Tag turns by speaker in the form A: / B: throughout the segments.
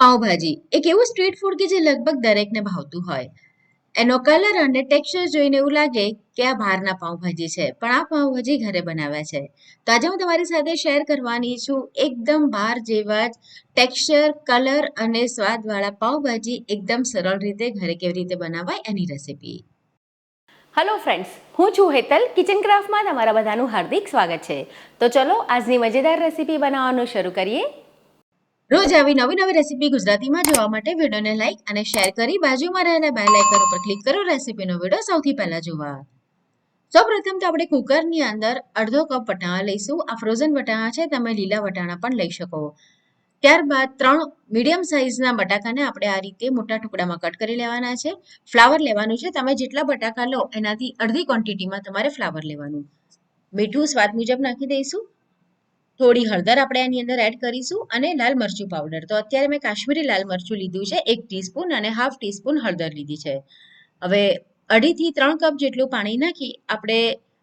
A: પાવભાજી એક એવું street food કે જે લગભગ દરેકને ભાવતું હોય. એનો કલર અને ટેક્સચર જોઈને એવું લાગે કે આ બહારના પાવભાજી છે, પણ આ પાવભાજી ઘરે બનાવ્યા છે. તો આજે હું તમારી સાથે શેર કરવાની છું એકદમ બહાર જેવા જ ટેક્સચર કલર અને સ્વાદવાળા પાવભાજી એકદમ સરળ રીતે ઘરે કેવી રીતે બનાવાય એની રેસિપી
B: હલો ફ્રેન્ડ્સ હું છું હેતલ કિચન ક્રાફ્ટમાં તમારા બધાનું હાર્દિક સ્વાગત છે. તો ચલો આજની મજેદાર રેસીપી બનાવવાનું શરૂ કરીએ.
A: રોજ આવી નવી નવી રેસીપી ગુજરાતીમાં જોવા માટે વિડીયોને લાઈક અને શેર કરી બાજુમાં રહેલા બે લાઇકન ઉપર ક્લિક કરો રેસીપીનો વીડિયો સૌથી પહેલા જોવા. સૌપ્રથમ તો આપણે કુકરની અંદર અડધો કપ વટાણા લઈશું. આ ફ્રોઝન વટાણા છે, તમે લીલા વટાણા પણ લઈ શકો. ત્યારબાદ ત્રણ મીડિયમ સાઇઝના બટાકાને આપણે આ રીતે મોટા ટુકડામાં કટ કરી લેવાના છે. ફ્લાવર લેવાનું છે, તમે જેટલા બટાકા લો એનાથી અડધી ક્વોન્ટિટીમાં તમારે ફ્લાવર લેવાનું. મીઠું સ્વાદ મુજબ નાખી દઈશું. થોડી હળદર આપણે આની અંદર એડ કરીશું અને લાલ મરચું પાવડર તો અત્યારે મેં કાશ્મીરી લાલ મરચું લીધું છે, એક ટીસ્પૂન અને હાફ ટીસ્પૂન હળદર લીધી છે. હવે અઢીથી ત્રણ કપ જેટલું પાણી નાખી આપણે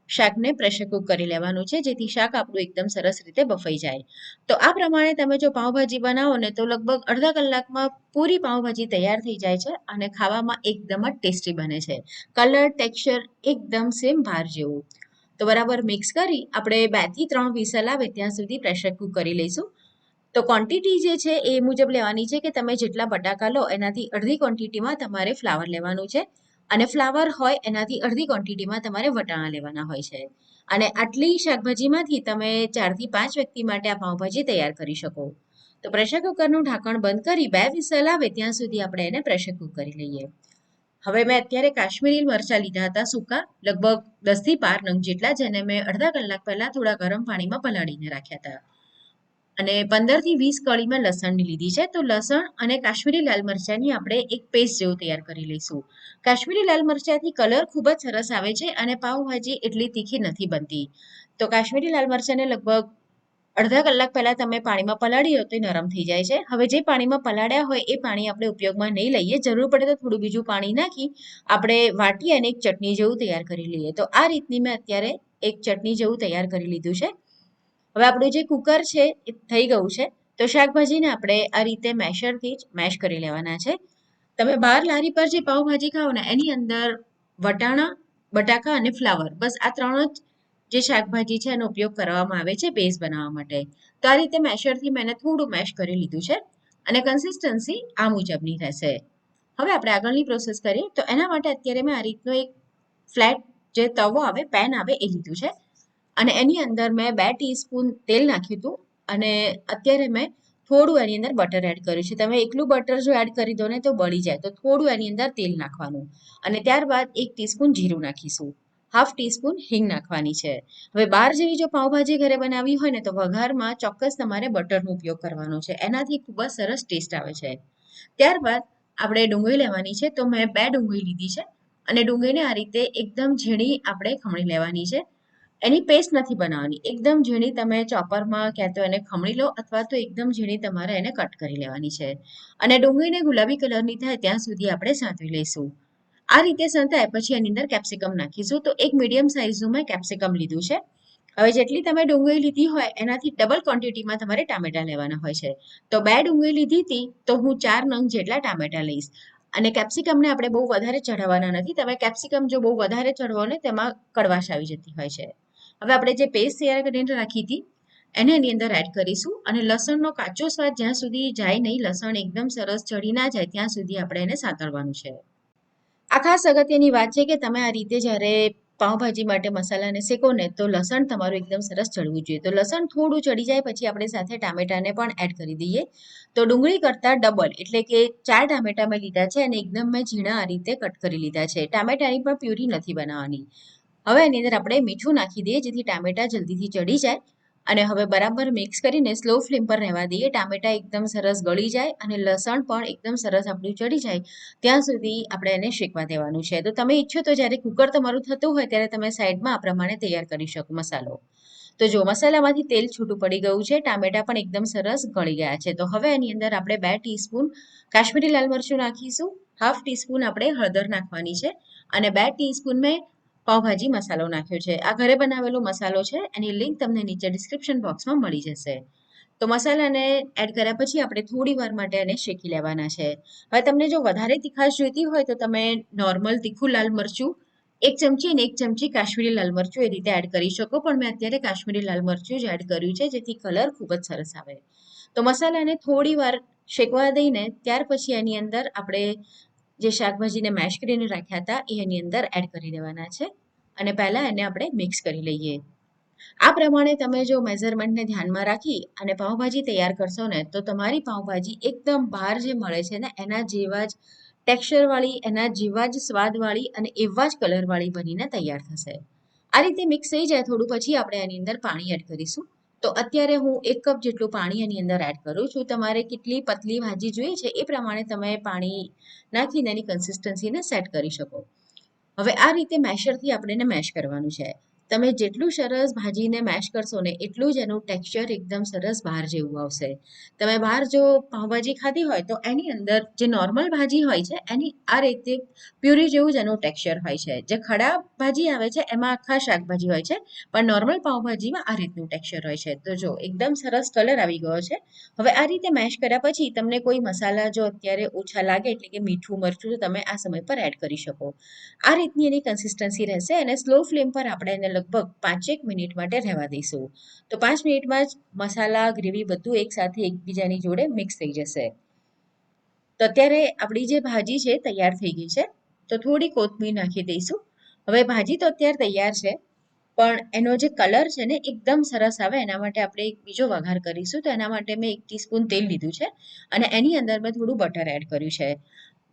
A: શાકને પ્રેશર કુક કરી લેવાનું છે, જેથી શાક આપણું એકદમ સરસ રીતે બફાઈ જાય. તો આ પ્રમાણે તમે જો પાઉંભાજી બનાવો ને તો લગભગ અડધા કલાકમાં પૂરી પાઉંભાજી તૈયાર થઈ જાય છે અને ખાવામાં એકદમ જ ટેસ્ટી બને છે. કલર ટેક્સચર એકદમ સેમ બહાર જેવું. તો બરાબર મિક્સ કરી આપણે બેથી ત્રણ વિસલ આવે ત્યાં સુધી પ્રેશર કુક કરી લઈશું. તો ક્વોન્ટિટી જે છે એ મુજબ લેવાની છે કે તમે જેટલા બટાકા લો એનાથી અડધી ક્વોન્ટિટીમાં તમારે ફ્લાવર લેવાનું છે અને ફ્લાવર હોય એનાથી અડધી ક્વોન્ટિટીમાં તમારે વટાણા લેવાના હોય છે. અને આટલી શાકભાજીમાંથી તમે ચારથી પાંચ વ્યક્તિ માટે આ પાઉંભાજી તૈયાર કરી શકો. તો પ્રેશર કુકરનું ઢાંકણ બંધ કરી બે વિસલ આવે ત્યાં સુધી આપણે એને પ્રેશર કુક કરી લઈએ. હવે મેં અત્યારે કાશ્મીરી મરચાં લીધા હતા સૂકા, લગભગ દસથી બાર નંગ જેટલા, જેને મેં અડધા કલાક પહેલા થોડા ગરમ પાણીમાં પલાળીને રાખ્યા હતા. અને પંદરથી વીસ કળી મેં લસણની લીધી છે. તો લસણ અને કાશ્મીરી લાલ મરચાંની આપણે એક પેસ્ટ જેવું તૈયાર કરી લઈશું. કાશ્મીરી લાલ મરચાંથી કલર ખૂબ જ સરસ આવે છે અને પાઉભાજી એટલી તીખી નથી બનતી. તો કાશ્મીરી લાલ મરચાંને લગભગ અડધા કલાક પહેલા તમે પાણીમાં પલાળી હો તો નરમ થઈ જાય છે. હવે જે પાણીમાં પલાળ્યા હોય એ પાણી આપણે ઉપયોગમાં નહીં લઈએ. જરૂર પડે તો થોડું બીજું પાણી નાખી આપણે વાટી અને એક ચટણી જેવું તૈયાર કરી લઈએ. તો આ રીતની મેં અત્યારે એક ચટણી જેવું તૈયાર કરી લીધું છે. હવે આપણું જે કુકર છે એ થઈ ગયું છે. તો શાકભાજીને આપણે આ રીતે મેશરથી જ મેશ કરી લેવાના છે. તમે બહાર લારી પર જે પાઉંભાજી ખાઓ ને, એની અંદર વટાણા, બટાકા અને ફ્લાવર. બસ આ ત્રણ જ જે શાકભાજી છે એનો ઉપયોગ કરવામાં આવે છે બેઝ બનાવવા માટે. તો આ રીતે મેશરથી મેં થોડું મેશ કરી લીધું છે અને કન્સિસ્ટન્સી આ મુજબની રહેશે. હવે આપણે આગળની પ્રોસેસ કરીએ. તો એના માટે અત્યારે મેં આ રીતનો એક ફ્લેટ જે તવો આવે પેન આવે એ લીધું છે. અને એની અંદર મેં બે ટીસ્પૂન તેલ નાખ્યું હતું અને અત્યારે મેં થોડું એની અંદર બટર એડ કર્યું છે. તમે એકલું બટર જો એડ કરી દો ને તો બળી જાય. તો થોડું એની અંદર તેલ નાખવાનું. અને ત્યારબાદ એક ટીસ્પૂન જીરું નાખીશું. હાફ ટીસ્પૂન હિંગ નાખવાની છે. હવે બાર જેવી જો પાઉંભાજી ઘરે બનાવી હોય ને તો વઘારમાં ચોક્કસ તમારે બટરનો ઉપયોગ કરવાનો છે. એનાથી ખૂબ જ સરસ ટેસ્ટ આવે છે. ત્યારબાદ આપણે ડુંગળી લેવાની છે. તો મેં બે ડુંગળી લીધી છે અને ડુંગળીને આ રીતે એકદમ ઝીણી આપણે ખમણી લેવાની છે. એની પેસ્ટ નથી બનાવવાની. એકદમ ઝીણી તમે ચોપરમાં ક્યાં તો એને ખમણી લો અથવા તો એકદમ ઝીણી તમારે એને કટ કરી લેવાની છે. અને ડુંગળીને ગુલાબી કલરની થાય ત્યાં સુધી આપણે સાંતવી લઈશું. આ રીતે સંતાય પછી એની અંદર કેપ્સિકમ નાખીશું. તો એક મીડિયમ સાઇઝનું મેં કેપ્સિકમ લીધું છે. હવે જેટલી તમે ડુંગળી લીધી હોય, એનાથી ડબલ ક્વોન્ટિટીમાં તમારે ટામેટા લેવાના હોય છે. તો બે ડુંગળી લીધી હતી, તો હું ચાર નંગ જેટલા ટામેટા લઈશ. અને કેપ્સિકમને આપણે બહુ વધારે ચઢાવવાના નથી. તમે કેપ્સિકમ જો બહુ વધારે ચઢવો ને, તેમાં કડવાશ આવી જતી હોય છે. હવે આપણે જે પેસ્ટ તૈયાર કરીને રાખી હતી, એને એની અંદર એડ કરીશું. અને લસણનો કાચો સ્વાદ જ્યાં સુધી જાય નહીં, લસણ એકદમ સરસ ચડી ના જાય, ત્યાં સુધી આપણે એને સાતળવાનું છે. આ ખાસ અગત્યની વાત છે કે તમે આ રીતે જ્યારે પાઉંભાજી માટે મસાલાને શેકો ને, તો લસણ તમારું એકદમ સરસ ચડવું જોઈએ. તો લસણ થોડું ચડી જાય પછી આપણે સાથે ટામેટાને પણ એડ કરી દઈએ. તો ડુંગળી કરતાં ડબલ એટલે કે ચાર ટામેટા મેં લીધા છે અને એકદમ મેં ઝીણા આ રીતે કટ કરી લીધા છે. ટામેટાની પણ પ્યુરી નથી બનાવવાની. હવે એની અંદર આપણે મીઠું નાખી દઈએ જેથી ટામેટા જલ્દીથી ચડી જાય. અને હવે બરાબર મિક્સ કરીને સ્લો ફ્લેમ પર રહેવા દઈએ. ટામેટા એકદમ સરસ ગળી જાય અને લસણ પણ એકદમ સરસ આપણું ચડી જાય. ત્યાં સુધી આપણે એને શેકવા દેવાનું છે. તો તમે ઈચ્છો તો જ્યારે કુકર તમારું થતું હોય ત્યારે તમે સાઈડમાં આ પ્રમાણે તૈયાર કરી શકો મસાલો. તો જો મસાલામાંથી તેલ છૂટું પડી ગયું છે, ટામેટા પણ એકદમ સરસ ગળી ગયા છે. તો હવે એની અંદર આપણે બે ટીસ્પૂન કાશ્મીરી લાલ મરચું નાખીશું. હાફ ટીસ્પૂન આપણે હળદર નાખવાની છે અને બે ટીસ્પૂન મેં પાવભાજી મસાલો નાખ્યો છે. આ ઘરે બનાવેલો મસાલો છે. એની લિંક તમને નીચે ડિસ્ક્રિપ્શન બોક્સમાં મળી જશે. તો મસાલાને એડ કર્યા પછી આપણે થોડી વાર માટે એને શેકી લેવાના છે. હવે તમને જો વધારે તીખાશ જોઈતી હોય તો તમે નોર્મલ તીખું લાલ મરચું, એક ચમચી અને એક ચમચી કાશ્મીરી લાલ મરચું એ રીતે એડ કરી શકો. પણ મેં અત્યારે કાશ્મીરી લાલ મરચું જ એડ કર્યું છે, જેથી કલર ખૂબ જ સરસ આવે. તો મસાલાને થોડી વાર શેકવા દઈને ત્યાર પછી એની અંદર આપણે જે શાકભાજીને મેશ કરીને રાખ્યા હતા, એ એની અંદર એડ કરી દેવાના છે. અને પહેલાં એને આપણે મિક્સ કરી લઈએ. આ પ્રમાણે તમે જો મેઝરમેન્ટને ધ્યાનમાં રાખી અને પાઉંભાજી તૈયાર કરશો ને, તો તમારી પાઉંભાજી એકદમ બહાર જે મળે છે ને, એના જેવા જ ટેક્સચરવાળી એના જેવા જ સ્વાદવાળી અને એવા જ કલરવાળી બનીને તૈયાર થશે. આ રીતે મિક્સ થઈ જાય, થોડું પછી આપણે એની અંદર પાણી એડ કરીશું. તો અત્યારે હું એક કપ જેટલું પાણી એની અંદર એડ કરું છું. તમારે કેટલી પતલી ભાજી જોઈએ છે એ પ્રમાણે તમે પાણી નાખીને એની કન્સિસ્ટન્સીને સેટ કરી શકો. હવે આ રીતે મેશરથી આપણે એને મેશ કરવાનું છે. તમે જેટલું સરસ ભાજીને મેશ કરશો ને એટલું જ એનું ટેક્સચર એકદમ સરસ બહાર જેવું આવશે. તમે બહાર જો પાઉંભાજી ખાધી હોય તો એની અંદર જે નોર્મલ ભાજી હોય છે, એની આ રીતે પ્યુરી જેવું જ એનું ટેક્સચર હોય છે. જે ખડા ભાજી આવે છે, એમાં આખા શાકભાજી હોય છે, પણ નોર્મલ પાઉંભાજીમાં આ રીતનું ટેક્સચર હોય છે. તો જો, એકદમ સરસ કલર આવી ગયો છે. હવે આ રીતે મેશ કર્યા પછી તમને કોઈ મસાલા જો અત્યારે ઓછા લાગે એટલે કે મીઠું, મરચું, તો તમે આ સમય પર એડ કરી શકો. આ રીતની એની કન્સિસ્ટન્સી રહેશે અને સ્લો ફ્લેમ પર આપણે એને લગભગ પાંચેક મિનિટ માટે રહેવા દઈશું. તો પાંચ મિનિટમાં જ મસાલા, ગ્રેવી બધું એકસાથે એકબીજાની જોડે મિક્સ થઈ જશે. તો અત્યારે આપણી જે ભાજી છે તૈયાર થઈ ગઈ છે, તો થોડી કોથમીર નાખી દઈશું. હવે ભાજી તો અત્યારે તૈયાર છે, પણ એનો જે કલર છે ને એકદમ સરસ આવે એના માટે આપણે એક બીજો વઘાર કરીશું. તો એના માટે મેં એક ટીસ્પૂન તેલ લીધું છે અને એની અંદર મેં થોડું બટર એડ કર્યું છે.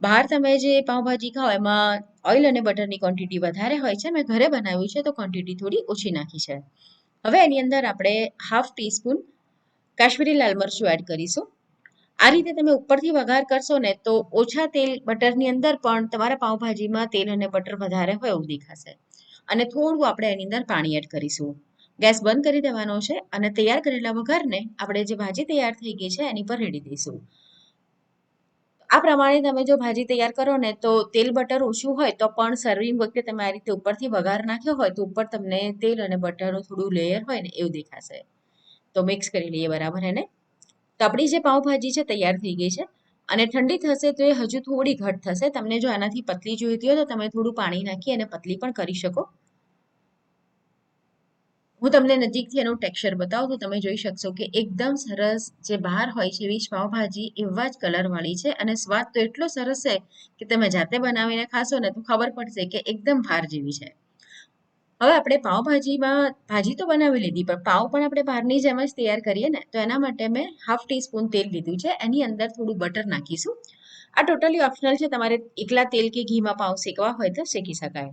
A: બહાર તમે જે પાઉંભાજી ખાઓ, એમાં ઓઇલ અને બટરની ક્વોન્ટિટી વધારે હોય છે, મેં ઘરે બનાવ્યું છે, તો ક્વોન્ટિટી થોડી ઓછી નાખી છે. હવે એની અંદર આપણે હાફ ટીસ્પૂન કાશ્મીરી લાલ મરચું એડ કરીશું. આ રીતે તમે ઉપરથી વઘાર કરશો ને, તો ઓછા તેલ બટરની અંદર પણ તમારા પાઉંભાજીમાં તેલ અને બટર વધારે હોય એવું દેખાશે. અને થોડું આપણે એની અંદર પાણી એડ કરીશું. ગેસ બંધ કરી દેવાનો છે અને તૈયાર કરેલા વઘારને આપણે જે ભાજી તૈયાર થઈ ગઈ છે, એની પર રેડી દઈશું. આ પ્રમાણે તમે જો ભાજી તૈયાર કરો ને તો તેલ બટર ઓછું હોય તો પણ સર્વિંગ વખતે તમે આ રીતે ઉપરથી વઘાર નાખ્યો હોય તો ઉપર તમને તેલ અને બટરનું થોડું લેયર હોય ને એવું દેખાશે. તો મિક્સ કરી લઈએ બરાબર એને તો આપણી જે પાઉંભાજી છે તૈયાર થઈ ગઈ છે અને ઠંડી થશે તો એ હજુ થોડી ઘટ થશે. તમને જો આનાથી પતલી જોઈતી હોય તો તમે થોડું પાણી નાખી અને પતલી પણ કરી શકો. હું તમને નજીકથી એનું ટેક્સચર બતાવું તો તમે જોઈ શકશો કે એકદમ સરસ જે બહાર હોય છે એવી જ પાવભાજી એવા જ કલરવાળી છે અને સ્વાદ તો એટલો સરસ છે કે તમે જાતે બનાવીને ખાશો ને તો ખબર પડશે કે એકદમ બહાર જેવી છે. હવે આપણે પાવભાજીમાં ભાજી તો બનાવી લીધી પણ પાઉં પણ આપણે બહારની જેમ જ તૈયાર કરીએ ને તો એના માટે મેં હાફ ટીસ્પૂન તેલ લીધું છે એની અંદર થોડું બટર નાખીશું. આ ટોટલી ઓપ્શનલ છે, તમારે એકલા તેલ કે ઘીમાં પાઉં શેકવા હોય તો શેકી શકાય.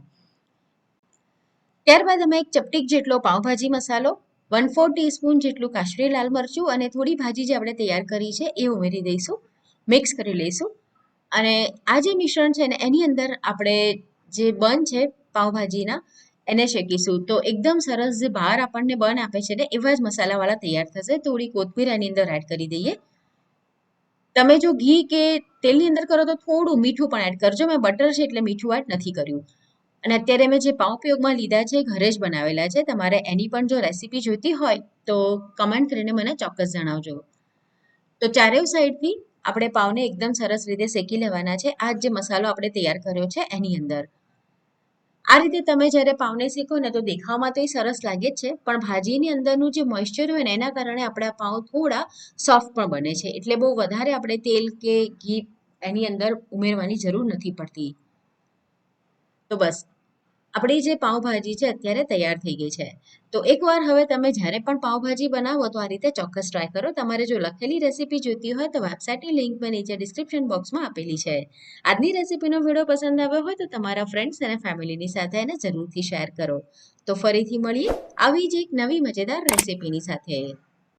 A: ત્યારબાદ અમે એક ચપટીક જેટલો પાઉંભાજી મસાલો વન ફોર ટીસ્પૂન જેટલું કાશ્મીરી લાલ મરચું અને થોડી ભાજી જે આપણે તૈયાર કરી છે એ ઉમેરી દઈશું મિક્સ કરી લઈશું. અને આ જે મિશ્રણ છે ને, એની અંદર આપણે જે બન છે પાઉંભાજીના, એને શેકીશું. તો એકદમ સરસ જે બહાર આપણને બન આપે છે ને, એવા જ મસાલાવાળા તૈયાર થશે. થોડી કોથમીર એની અંદર એડ કરી દઈએ. તમે જો ઘી કે તેલની અંદર કરો તો થોડું મીઠું પણ એડ કરજો. મેં બટર છે એટલે મીઠું એડ નથી કર્યું. અને અત્યારે મેં જે પાઉં ઉપયોગમાં લીધા છે ઘરે જ બનાવેલા છે. તમારે એની પણ જો રેસીપી જોઈતી હોય તો કમેન્ટ કરીને મને ચોક્કસ જણાવજો. તો ચારેય સાઈડથી આપણે પાઉને એકદમ સરસ રીતે શેકી લેવાના છે. આ જે મસાલો આપણે તૈયાર કર્યો છે એની અંદર. આ રીતે તમે જ્યારે પાવને શેકો ને તો દેખાવમાં તો એ સરસ લાગે જ છે, પણ ભાજીની અંદરનું જે મોઇશ્ચર હોય ને એના કારણે આપણા પાઉં થોડા સોફ્ટ પણ બને છે. એટલે બહુ વધારે આપણે તેલ કે ઘી એની અંદર ઉમેરવાની જરૂર નથી પડતી. તો બસ. આપણી જે પાઉંભાજી છે અત્યારે તૈયાર થઈ ગઈ છે. તો એકવાર હવે તમે જ્યારે પણ પાઉંભાજી બનાવો તો આ રીતે ચોક્કસ ટ્રાય કરો. તમારે જો લખેલી રેસીપી જોઈતી હોય તો વેબસાઇટની લિંક મેં નીચે ડિસ્ક્રિપ્શન બોક્સમાં આપેલી છે. આજની રેસીપીનો વીડિયો પસંદ આવ્યો હોય તો તમારા ફ્રેન્ડ્સ અને ફેમિલીની સાથે એને જરૂરથી શેર કરો. તો ફરીથી મળીએ આવી જ એક નવી મજેદાર રેસીપીની સાથે.